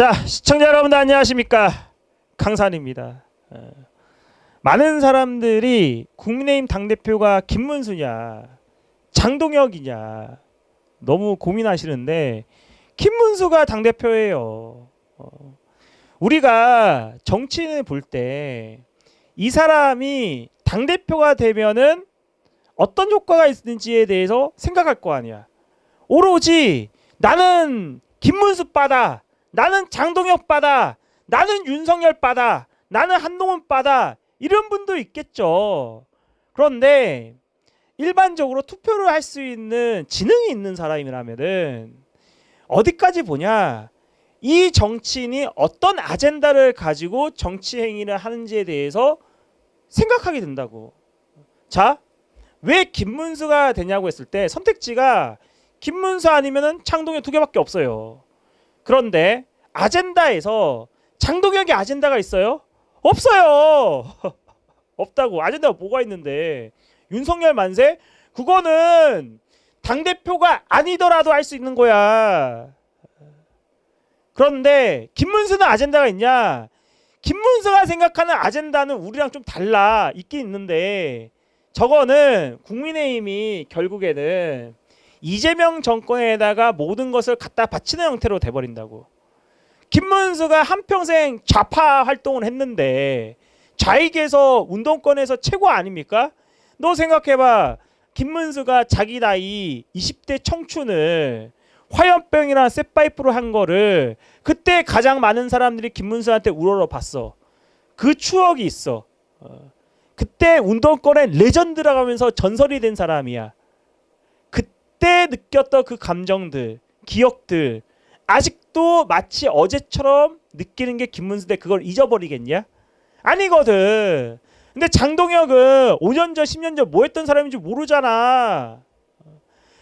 자, 시청자 여러분들 안녕하십니까? 강산입니다. 어, 많은 사람들이 국민의힘 당대표가 김문수냐, 장동혁이냐 너무 고민하시는데 김문수가 당대표예요. 어, 우리가 정치인을 볼 때 이 사람이 당대표가 되면은 어떤 효과가 있는지에 대해서 생각할 거 아니야. 오로지 나는 김문수 빠다. 나는 장동혁 빠다. 나는 윤석열 빠다. 나는 한동훈 빠다. 이런 분도 있겠죠. 그런데 일반적으로 투표를 할 수 있는 지능이 있는 사람이라면은 어디까지 보냐? 이 정치인이 어떤 아젠다를 가지고 정치 행위를 하는지에 대해서 생각하게 된다고. 자, 왜 김문수가 되냐고 했을 때 선택지가 김문수 아니면은 창동혁 두 개밖에 없어요. 그런데 아젠다에서 장동혁의 아젠다가 있어요? 없어요. 없다고. 아젠다가 뭐가 있는데 윤석열 만세? 그거는 당 대표가 아니더라도 할 수 있는 거야. 그런데 김문수는 아젠다가 있냐? 김문수가 생각하는 아젠다는 우리랑 좀 달라. 있긴 있는데 저거는 국민의힘이 결국에는 이재명 정권에다가 모든 것을 갖다 바치는 형태로 돼버린다고. 김문수가 한평생 좌파 활동을 했는데 좌익에서 운동권에서 최고 아닙니까? 너 생각해봐. 김문수가 자기 나이 20대 청춘을 화염병이랑 쇠파이프로 한 거를 그때 가장 많은 사람들이 김문수한테 우러러 봤어. 그 추억이 있어. 어. 그때 운동권의 레전드라고 하면서 전설이 된 사람이야. 그때 느꼈던 그 감정들, 기억들 아직 도 마치 어제처럼 느끼는 게 김문수인데 그걸 잊어버리겠냐? 아니거든. 근데 장동혁은 5년 전, 10년 전 뭐 했던 사람인지 모르잖아.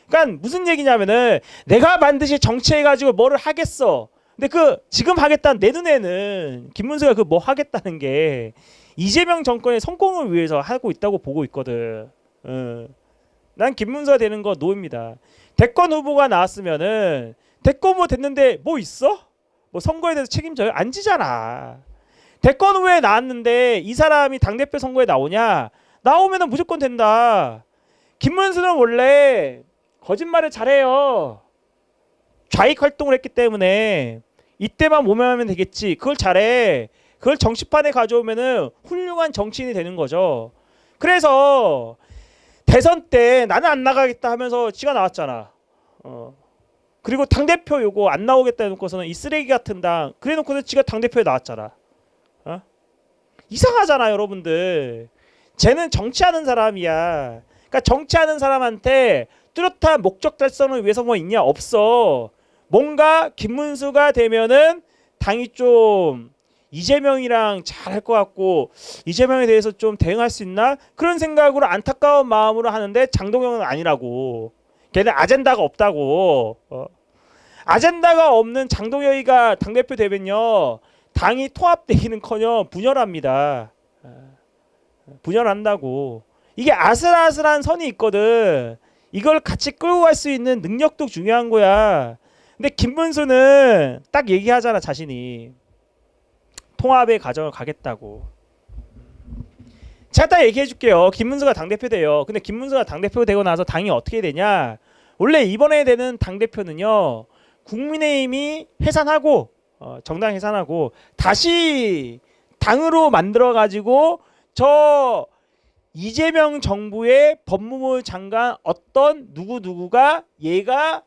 그러니까 무슨 얘기냐면은 내가 반드시 정치해 가지고 뭐를 하겠어. 근데 그 지금 하겠다는 내 눈에는 김문수가 그 뭐 하겠다는 게 이재명 정권의 성공을 위해서 하고 있다고 보고 있거든. 어. 난 김문수가 되는 거 노입니다. 대권 후보가 나왔으면은 대권 후보 됐는데 뭐 있어? 뭐 선거에 대해서 책임져요? 안 지잖아. 대권 후보에 나왔는데 이 사람이 당대표 선거에 나오냐? 나오면은 무조건 된다. 김문수는 원래 거짓말을 잘해요. 좌익 활동을 했기 때문에 이때만 모면하면 되겠지. 그걸 잘해. 그걸 정치판에 가져오면은 훌륭한 정치인이 되는 거죠. 그래서 대선 때 나는 안 나가겠다 하면서 지가 나왔잖아. 어. 그리고 당 대표 요거 안 나오겠다 해놓고서는 이 쓰레기 같은 당 그래놓고는 지가 당 대표에 나왔잖아. 어? 이상하잖아 여러분들. 쟤는 정치하는 사람이야. 그러니까 정치하는 사람한테 뚜렷한 목적 달성을 위해서 뭐 있냐 없어. 뭔가 김문수가 되면은 당이 좀 이재명이랑 잘 할 것 같고 이재명에 대해서 좀 대응할 수 있나 그런 생각으로 안타까운 마음으로 하는데 장동영은 아니라고 걔는 아젠다가 없다고 어. 아젠다가 없는 장동영이가 당 대표 되면요 당이 통합되기는커녕 분열합니다 어. 분열한다고 이게 아슬아슬한 선이 있거든 이걸 같이 끌고 갈 수 있는 능력도 중요한 거야 근데 김문수는 딱 얘기하잖아 자신이 통합의 과정을 가겠다고. 제가 딱 얘기해 줄게요. 김문수가 당대표 돼요. 근데 김문수가 당대표 되고 나서 당이 어떻게 되냐? 원래 이번에 되는 당대표는요. 국민의힘이 해산하고 어, 정당 해산하고 다시 당으로 만들어 가지고 저 이재명 정부의 법무부 장관 어떤 누구 누구가 얘가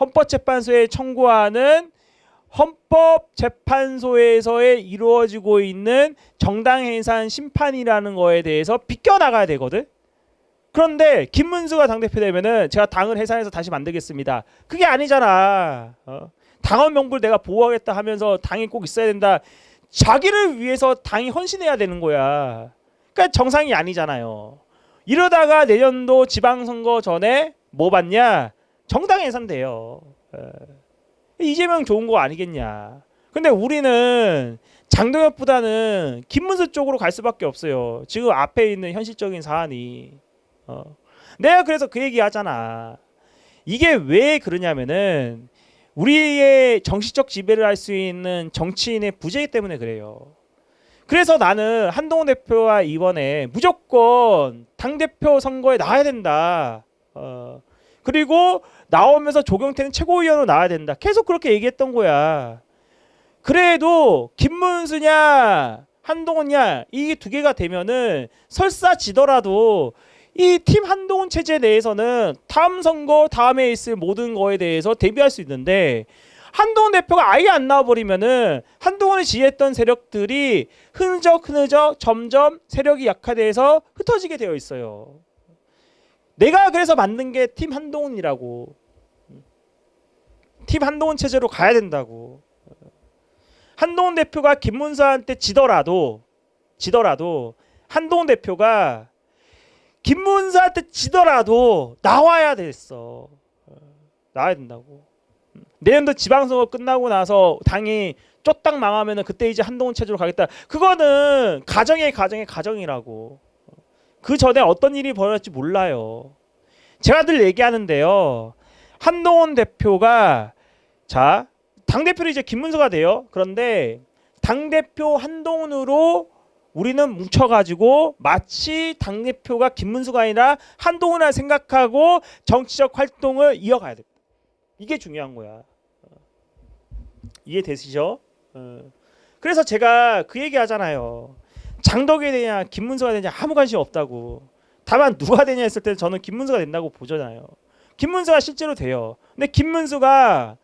헌법재판소에 청구하는 헌법재판소에서의 이루어지고 있는 정당 해산 심판이라는 거에 대해서 비껴 나가야 되거든. 그런데 김문수가 당대표 되면은 제가 당을 해산해서 다시 만들겠습니다. 그게 아니잖아. 어? 당원 명부를 내가 보호하겠다 하면서 당이 꼭 있어야 된다. 자기를 위해서 당이 헌신해야 되는 거야. 그러니까 정상이 아니잖아요. 이러다가 내년도 지방선거 전에 뭐 받냐? 정당 해산돼요. 에. 이재명 좋은 거 아니겠냐. 근데 우리는 장동혁보다는 김문수 쪽으로 갈 수밖에 없어요. 지금 앞에 있는 현실적인 사안이. 어. 내가 그래서 그 얘기 하잖아. 이게 왜 그러냐면은 우리의 정치적 지배를 할 수 있는 정치인의 부재 때문에 그래요. 그래서 나는 한동훈 대표와 이번에 무조건 당 대표 선거에 나와야 된다. 어, 그리고 나오면서 조경태는 최고위원으로 나와야 된다. 계속 그렇게 얘기했던 거야. 그래도 김문수냐 한동훈냐 이 두 개가 되면은 설사 지더라도 이 팀 한동훈 체제 내에서는 다음 선거 다음에 있을 모든 거에 대해서 대비할 수 있는데 한동훈 대표가 아예 안 나와버리면은 한동훈이 지휘했던 세력들이 흐느적 흐느적 점점 세력이 약화돼서 흩어지게 되어 있어요. 내가 그래서 만든 게 팀 한동훈이라고. 팀 한동훈 체제로 가야 된다고. 한동훈 대표가 김문수한테 지더라도 지더라도 한동훈 대표가 김문수한테 지더라도 나와야 됐어. 어, 나와야 된다고. 음. 내년도 지방선거 끝나고 나서 당이 쫓딱 망하면은 그때 이제 한동훈 체제로 가겠다. 그거는 가정의 가정의 가정이라고. 그 전에 어떤 일이 벌어질지 몰라요. 제가 늘 얘기하는데요. 한동훈 대표가 자, 당 대표는 이제 김문수가 돼요. 그런데 당 대표 한동훈으로 우리는 뭉쳐가지고 마치 당 대표가 김문수가 아니라 한동훈을 생각하고 정치적 활동을 이어가야 돼. 이게 중요한 거야. 어. 이해되시죠? 어. 그래서 제가 그 얘기 하잖아요. 장덕이 되냐 김문수가 되냐 아무 관심 없다고. 다만 누가 되냐 했을 때 저는 김문수가 된다고 보잖아요. 김문수가 실제로 돼요. 근데 김문수가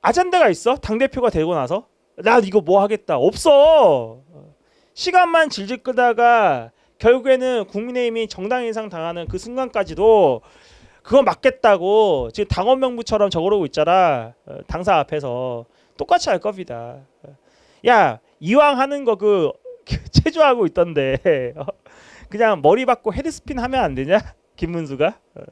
아젠다가 있어? 당 대표가 되고 나서 나 이거 뭐 하겠다 없어. 시간만 질질 끄다가 결국에는 국민의힘이 정당 인상 당하는 그 순간까지도 그거 맞겠다고 지금 당원 명부처럼 적어놓고 있잖아 어, 당사 앞에서 똑같이 할 겁니다. 야 이왕 하는 거 그 체조하고 있던데 어, 그냥 머리 받고 헤드스핀 하면 안 되냐 김문수가? 어.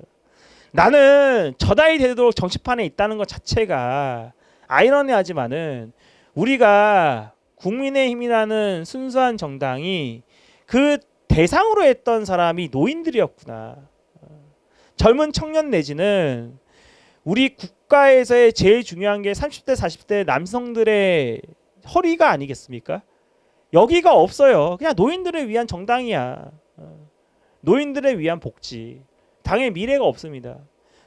나는 저다이 되도록 정치판에 있다는 것 자체가 아이러니하지만은 우리가 국민의힘이라는 순수한 정당이 그 대상으로 했던 사람이 노인들이었구나. 젊은 청년 내지는 우리 국가에서의 제일 중요한 게 30대 40대 남성들의 허리가 아니겠습니까? 여기가 없어요. 그냥 노인들을 위한 정당이야. 어. 노인들을 위한 복지. 당의 미래가 없습니다.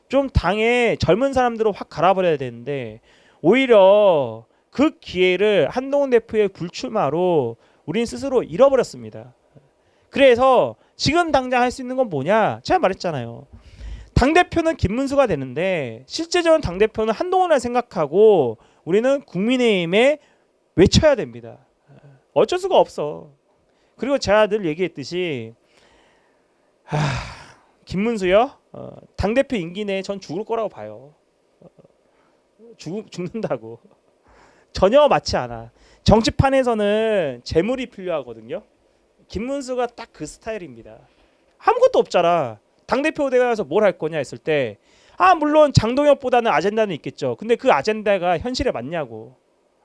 좀 당의 젊은 사람들을 확 갈아버려야 되는데 오히려 그 기회를 한동훈 대표의 불출마로 우린 스스로 잃어버렸습니다. 그래서 지금 당장 할 수 있는 건 뭐냐? 제가 말했잖아요. 당 대표는 김문수가 되는데 실제적으로 당 대표는 한동훈을 생각하고 우리는 국민의힘에 외쳐야 됩니다. 어쩔 수가 없어. 그리고 제가 늘 얘기했듯이 하, 김문수요. 어, 당 대표 임기 내에 전 죽을 거라고 봐요. 어, 죽 죽는다고. 전혀 맞지 않아. 정치판에서는 재물이 필요하거든요. 김문수가 딱 그 스타일입니다. 아무것도 없잖아. 당 대표 대가서 뭘 할 거냐 했을 때, 아 물론 장동혁보다는 아젠다는 있겠죠. 근데 그 아젠다가 현실에 맞냐고.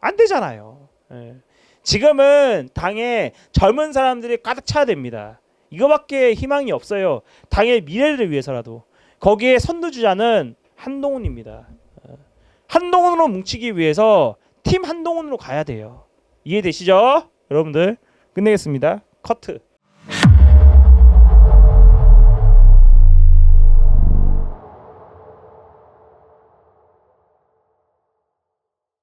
안 되잖아요. 예. 지금은 당에 젊은 사람들이 가득 차야 됩니다. 이거밖에 희망이 없어요. 당의 미래를 위해서라도. 거기에 선두주자는 한동훈입니다. 어. 한동훈으로 뭉치기 위해서 팀 한동훈으로 가야 돼요. 이해되시죠? 여러분들 끝내겠습니다. 커트.